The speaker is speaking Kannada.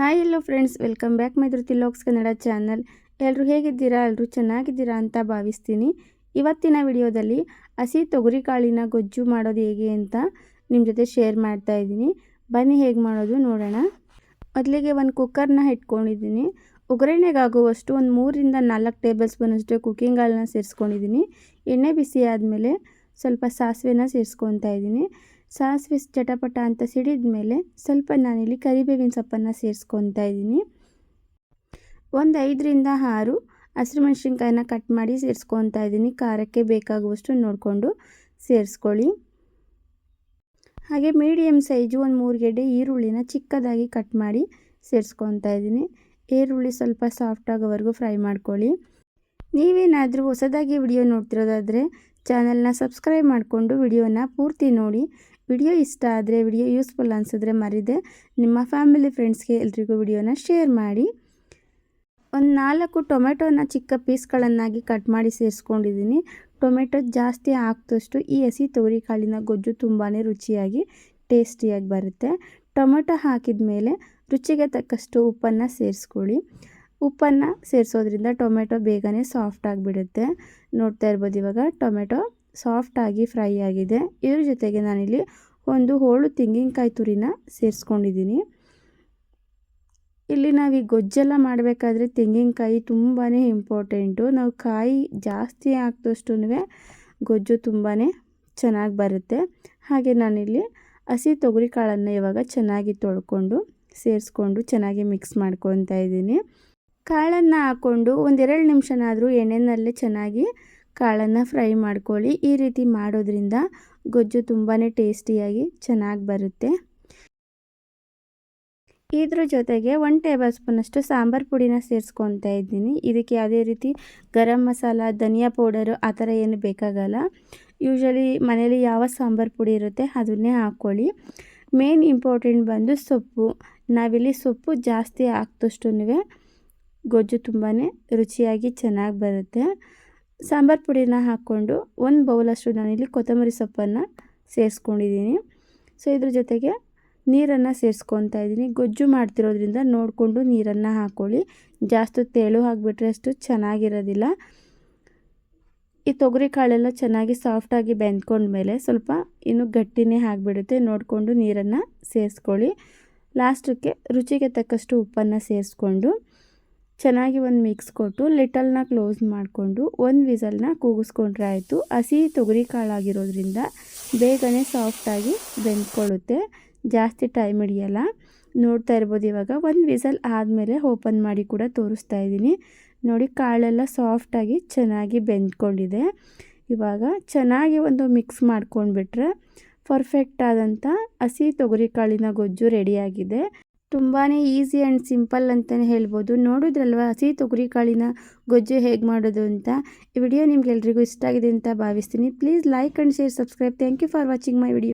Hi hello friends welcome back my Dhruti LOX Kannada channel ಎಲ್ಲರೂ ಹೇಗಿದ್ದೀರಾ? ಎಲ್ಲರೂ ಚೆನ್ನಾಗಿದ್ದೀರಾ ಅಂತ ಭಾವಿಸ್ತೀನಿ. ಇವತ್ತಿನ ವಿಡಿಯೋದಲ್ಲಿ ಹಸಿ ತೊಗರಿ ಕಾಳಿನ ಗೊಜ್ಜು ಮಾಡೋದು ಹೇಗೆ ಅಂತ ನಿಮ್ಮ ಜೊತೆ ಶೇರ್ ಮಾಡ್ತಾ ಇದ್ದೀನಿ. ಬನ್ನಿ, ಹೇಗೆ ಮಾಡೋದು ನೋಡೋಣ. ಮೊದಲಿಗೆ ಒಂದು ಕುಕ್ಕರ್ನ ಇಟ್ಕೊಂಡಿದ್ದೀನಿ. ಒಗ್ಗರಣೆಗಾಗುವಷ್ಟು ಒಂದು ಮೂರಿಂದ ನಾಲ್ಕು ಟೇಬಲ್ ಸ್ಪೂನಷ್ಟು ಕುಕ್ಕಿಂಗ್ ಆಯಿಲ್ನ ಸೇರಿಸ್ಕೊಂಡಿದ್ದೀನಿ. ಎಣ್ಣೆ ಬಿಸಿ ಆದಮೇಲೆ ಸ್ವಲ್ಪ ಸಾಸಿವೆನ ಸೇರಿಸ್ಕೊತಾ ಇದ್ದೀನಿ. ಸಾಸಿವೆ ಚಟಪಟ ಅಂತ ಸಿಡಿದ ಮೇಲೆ ಸ್ವಲ್ಪ ನಾನಿಲ್ಲಿ ಕರಿಬೇವಿನ ಸೊಪ್ಪನ್ನು ಸೇರಿಸ್ಕೊತಾ ಇದ್ದೀನಿ. ಒಂದು ಐದರಿಂದ ಆರು ಹಸಿರು ಮೆಣಸಿನ್ಕಾಯಿನ ಕಟ್ ಮಾಡಿ ಸೇರಿಸ್ಕೊತಾ ಇದ್ದೀನಿ. ಖಾರಕ್ಕೆ ಬೇಕಾಗುವಷ್ಟು ನೋಡಿಕೊಂಡು ಸೇರಿಸ್ಕೊಳ್ಳಿ. ಹಾಗೆ ಮೀಡಿಯಮ್ ಸೈಜು ಒಂದು ಮೂರು ಗೆಡ್ಡೆ ಈರುಳ್ಳಿನ ಚಿಕ್ಕದಾಗಿ ಕಟ್ ಮಾಡಿ ಸೇರಿಸ್ಕೊತಾ ಇದ್ದೀನಿ. ಈರುಳ್ಳಿ ಸ್ವಲ್ಪ ಸಾಫ್ಟ್ ಆಗೋವರೆಗೂ ಫ್ರೈ ಮಾಡ್ಕೊಳ್ಳಿ. ನೀವೇನಾದರೂ ಹೊಸದಾಗಿ ವಿಡಿಯೋ ನೋಡ್ತಿರೋದಾದರೆ ಚಾನಲ್ನ ಸಬ್ಸ್ಕ್ರೈಬ್ ಮಾಡಿಕೊಂಡು ವಿಡಿಯೋನ ಪೂರ್ತಿ ನೋಡಿ. ವಿಡಿಯೋ ಇಷ್ಟ ಆದರೆ, ವಿಡಿಯೋ ಯೂಸ್ಫುಲ್ ಅನಿಸಿದ್ರೆ ಮರಿದೆ. ನಿಮ್ಮ ಫ್ಯಾಮಿಲಿ, ಫ್ರೆಂಡ್ಸ್ಗೆ ಎಲ್ರಿಗೂ ವಿಡಿಯೋನ ಶೇರ್ ಮಾಡಿ. ಒಂದು ನಾಲ್ಕು ಟೊಮೆಟೊನ ಚಿಕ್ಕ ಪೀಸ್ಗಳನ್ನಾಗಿ ಕಟ್ ಮಾಡಿ ಸೇರಿಸ್ಕೊಂಡಿದ್ದೀನಿ. ಟೊಮೆಟೊ ಜಾಸ್ತಿ ಹಾಕ್ತಷ್ಟು ಈ ಹಸಿ ತೊಗರಿ ಕಾಳಿನ ಗೊಜ್ಜು ತುಂಬಾ ರುಚಿಯಾಗಿ, ಟೇಸ್ಟಿಯಾಗಿ ಬರುತ್ತೆ. ಟೊಮೆಟೊ ಹಾಕಿದ ಮೇಲೆ ರುಚಿಗೆ ತಕ್ಕಷ್ಟು ಉಪ್ಪನ್ನು ಸೇರಿಸ್ಕೊಳ್ಳಿ. ಉಪ್ಪನ್ನು ಸೇರಿಸೋದ್ರಿಂದ ಟೊಮೆಟೊ ಬೇಗನೆ ಸಾಫ್ಟ್ ಆಗಿಬಿಡುತ್ತೆ. ನೋಡ್ತಾ ಇರ್ಬೋದು ಇವಾಗ ಟೊಮೆಟೊ ಸಾಫ್ಟಾಗಿ ಫ್ರೈ ಆಗಿದೆ. ಇದ್ರ ಜೊತೆಗೆ ನಾನಿಲ್ಲಿ ಒಂದು ಹೋಳು ತೆಂಗಿನಕಾಯಿ ತುರಿನ ಸೇರಿಸ್ಕೊಂಡಿದ್ದೀನಿ. ಇಲ್ಲಿ ನಾವು ಈ ಗೊಜ್ಜೆಲ್ಲ ಮಾಡಬೇಕಾದ್ರೆ ತೆಂಗಿನಕಾಯಿ ತುಂಬಾ ಇಂಪಾರ್ಟೆಂಟು. ನಾವು ಕಾಯಿ ಜಾಸ್ತಿ ಹಾಕಿದಷ್ಟು ಗೊಜ್ಜು ತುಂಬಾ ಚೆನ್ನಾಗಿ ಬರುತ್ತೆ. ಹಾಗೆ ನಾನಿಲ್ಲಿ ಹಸಿ ತೊಗರಿ ಕಾಳನ್ನು ಇವಾಗ ಚೆನ್ನಾಗಿ ತೊಳ್ಕೊಂಡು ಸೇರಿಸ್ಕೊಂಡು ಚೆನ್ನಾಗಿ ಮಿಕ್ಸ್ ಮಾಡ್ಕೊತಾ ಇದ್ದೀನಿ. ಕಾಳನ್ನು ಹಾಕ್ಕೊಂಡು ಒಂದೆರಡು ನಿಮಿಷನಾದರೂ ಎಣ್ಣೆನಲ್ಲೇ ಚೆನ್ನಾಗಿ ಕಾಳನ್ನು ಫ್ರೈ ಮಾಡ್ಕೊಳ್ಳಿ. ಈ ರೀತಿ ಮಾಡೋದ್ರಿಂದ ಗೊಜ್ಜು ತುಂಬಾ ಟೇಸ್ಟಿಯಾಗಿ ಚೆನ್ನಾಗಿ ಬರುತ್ತೆ. ಇದ್ರ ಜೊತೆಗೆ ಒನ್ ಟೇಬಲ್ ಸ್ಪೂನಷ್ಟು ಸಾಂಬಾರು ಪುಡಿನ ಸೇರಿಸ್ಕೊತಾ ಇದ್ದೀನಿ. ಇದಕ್ಕೆ ಯಾವುದೇ ರೀತಿ ಗರಂ ಮಸಾಲ, ಧನಿಯಾ ಪೌಡರು ಆ ಥರ ಏನು ಬೇಕಾಗಲ್ಲ. ಯೂಶಲಿ ಮನೇಲಿ ಯಾವ ಸಾಂಬಾರು ಪುಡಿ ಇರುತ್ತೆ ಅದನ್ನೇ ಹಾಕ್ಕೊಳ್ಳಿ. ಮೇನ್ ಇಂಪಾರ್ಟೆಂಟ್ ಬಂದು ಸೊಪ್ಪು. ನಾವಿಲ್ಲಿ ಸೊಪ್ಪು ಜಾಸ್ತಿ ಹಾಕ್ದಷ್ಟು ಗೊಜ್ಜು ತುಂಬಾ ರುಚಿಯಾಗಿ ಚೆನ್ನಾಗಿ ಬರುತ್ತೆ. ಸಾಂಬಾರು ಪುಡಿನ ಹಾಕ್ಕೊಂಡು ಒಂದು ಬೌಲಷ್ಟು ನಾನಿಲ್ಲಿ ಕೊತ್ತಂಬರಿ ಸೊಪ್ಪನ್ನು ಸೇರಿಸ್ಕೊಂಡಿದ್ದೀನಿ ಸೊ ಇದ್ರ ಜೊತೆಗೆ ನೀರನ್ನು ಸೇರಿಸ್ಕೊತಾ ಇದ್ದೀನಿ ಗೊಜ್ಜು ಮಾಡ್ತಿರೋದ್ರಿಂದ ನೋಡಿಕೊಂಡು ನೀರನ್ನು ಹಾಕ್ಕೊಳ್ಳಿ ಜಾಸ್ತಿ ತೇಳು ಹಾಕಿಬಿಟ್ರೆ ಅಷ್ಟು ಚೆನ್ನಾಗಿರೋದಿಲ್ಲ. ಈ ತೊಗರಿ ಕಾಳೆಲ್ಲ ಚೆನ್ನಾಗಿ ಸಾಫ್ಟಾಗಿ ಬೆಂದ್ಕೊಂಡ್ಮೇಲೆ ಸ್ವಲ್ಪ ಇನ್ನು ಗಟ್ಟಿನೇ ಆಗಿಬಿಡುತ್ತೆ. ನೋಡಿಕೊಂಡು ನೀರನ್ನು ಸೇರಿಸ್ಕೊಳ್ಳಿ. ಲಾಸ್ಟಕ್ಕೆ ರುಚಿಗೆ ತಕ್ಕಷ್ಟು ಉಪ್ಪನ್ನು ಸೇರಿಸ್ಕೊಂಡು ಚೆನ್ನಾಗಿ ಒಂದು ಮಿಕ್ಸ್ ಕೊಟ್ಟು ಲಿಟಲ್ನ ಕ್ಲೋಸ್ ಮಾಡಿಕೊಂಡು ಒಂದು ವಿಸಲ್ನ ಕೂಗಿಸ್ಕೊಂಡ್ರೆ ಆಯಿತು. ಹಸಿ ತೊಗರಿ ಕಾಳಾಗಿರೋದ್ರಿಂದ ಬೇಗನೆ ಸಾಫ್ಟಾಗಿ ಬೆಂದ್ಕೊಳ್ಳುತ್ತೆ. ಜಾಸ್ತಿ ಟೈಮ್ ಹಿಡಿಯಲ್ಲ. ನೋಡ್ತಾ ಇರ್ಬೋದು ಇವಾಗ. ಒಂದು ವಿಸಲ್ ಆದಮೇಲೆ ಓಪನ್ ಮಾಡಿ ಕೂಡ ತೋರಿಸ್ತಾ ಇದ್ದೀನಿ. ನೋಡಿ ಕಾಳೆಲ್ಲ ಸಾಫ್ಟಾಗಿ ಚೆನ್ನಾಗಿ ಬೆಂದ್ಕೊಂಡಿದೆ. ಇವಾಗ ಚೆನ್ನಾಗಿ ಒಂದು ಮಿಕ್ಸ್ ಮಾಡ್ಕೊಂಡ್ಬಿಟ್ರೆ ಪರ್ಫೆಕ್ಟ್ ಆದಂಥ ಹಸಿ ತೊಗರಿ ಕಾಳಿನ ಗೊಜ್ಜು ರೆಡಿಯಾಗಿದೆ ತುಂಬಾ ಈಸಿ ಆ್ಯಂಡ್ ಸಿಂಪಲ್ ಅಂತಲೇ ಹೇಳ್ಬೋದು. ನೋಡಿದ್ರಲ್ವ ಹಸಿ ತೊಗರಿ ಕಾಳಿನ ಗೊಜ್ಜು ಹೇಗೆ ಮಾಡೋದು ಅಂತ? ಈ ವಿಡಿಯೋ ನಿಮ್ಗೆ ಎಲ್ರಿಗೂ ಇಷ್ಟ ಆಗಿದೆ ಅಂತ ಭಾವಿಸ್ತೀನಿ. Please like and share subscribe thank you for watching my video